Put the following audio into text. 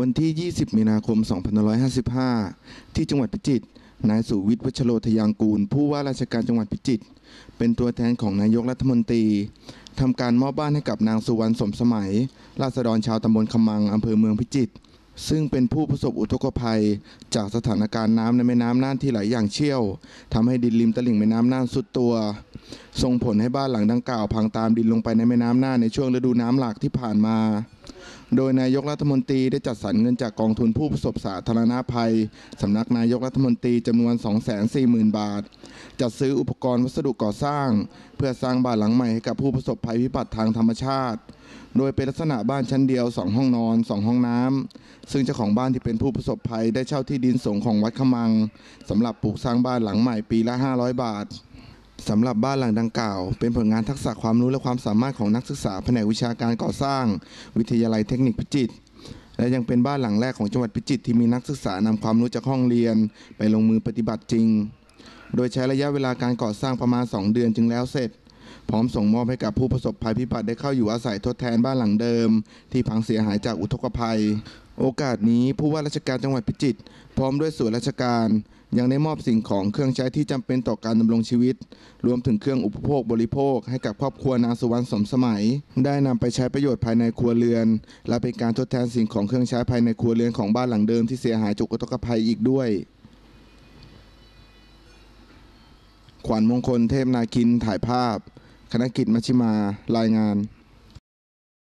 วันที่ 20 มีนาคม 2555 ที่จังหวัดพิจิตร นายสุวิทย์วัชโรทยางกูล ผู้ว่าราชการจังหวัดพิจิตร เป็นตัวแทนของนายกรัฐมนตรีทำการมอบบ้านให้กับนางสุวรรณสมสมัย ราษฎรชาวตำบลขมังอำเภอเมืองพิจิตร ซึ่งเป็นผู้ประสบอุทกภัย จากสถานการณ์น้ำในแม่น้ำน่านที่ไหลอย่างเชี่ยวทำให้ดินริมตลิ่งแม่น้ำน่านสุดตัว ส่งผลให้บ้านหลังดังกล่าวพังตามดินลงไปในแม่น้ำน่านในช่วงฤดูน้ำหลากที่ผ่านมา โดยนายกรัฐมนตรีได้จัดสรรเงินจากกองทุนผู้ประสบสาธารณภัย สำนักนายกรัฐมนตรีจำนวน 240,000 บาท จัดซื้ออุปกรณ์วัสดุก่อสร้าง เพื่อสร้างบ้านหลังใหม่ให้กับผู้ประสบภัยพิบัติทางธรรมชาติ โดยเป็นลักษณะบ้านชั้นเดียว 2 ห้องนอน 2 ห้องน้ำ ซึ่งเจ้าของบ้านที่เป็นผู้ประสบภัยได้เช่าที่ดินสงของวัดขมังสำหรับปลูกสร้างบ้านหลังใหม่ปีละ 500 บาท สำหรับบ้านหลังดังกล่าว เป็นผลงานทักษะความรู้และความสามารถของนักศึกษาแผนกวิชาการก่อสร้าง วิทยาลัยเทคนิคพิจิตรและยังเป็นบ้านหลังแรกของจังหวัดพิจิตรที่มีนักศึกษานำความรู้จากห้องเรียน ไปลงมือปฏิบัติจริง โดยใช้ระยะเวลาการก่อสร้างประมาณ 2 เดือนจึงแล้วเสร็จ พร้อมส่งมอบให้กับผู้ประสบภัยพิบัติได้เข้าอยู่อาศัยทดแทนบ้านหลังเดิม ที่พังเสียหายจากอุทกภัย โอกาสนี้ผู้ว่าราชการจังหวัดพิจิตรพร้อมด้วยส่วนราชการ ยังได้มอบสิ่งของเครื่องใช้ที่จำเป็นต่อการดำรงชีวิต รวมถึงเครื่องอุปโภคบริโภค ให้กับครอบครัวนางสุวรรณสมสมัย ได้นำไปใช้ประโยชน์ภายในครัวเรือน และเป็นการทดแทนสิ่งของเครื่องใช้ภายในครัวเรือนของบ้านหลังเดิมที่เสียหายจากอุทกภัยอีกด้วย ขวัญมงคลเทพนาคินถ่ายภาพ คณะกิจมัชิมารายงาน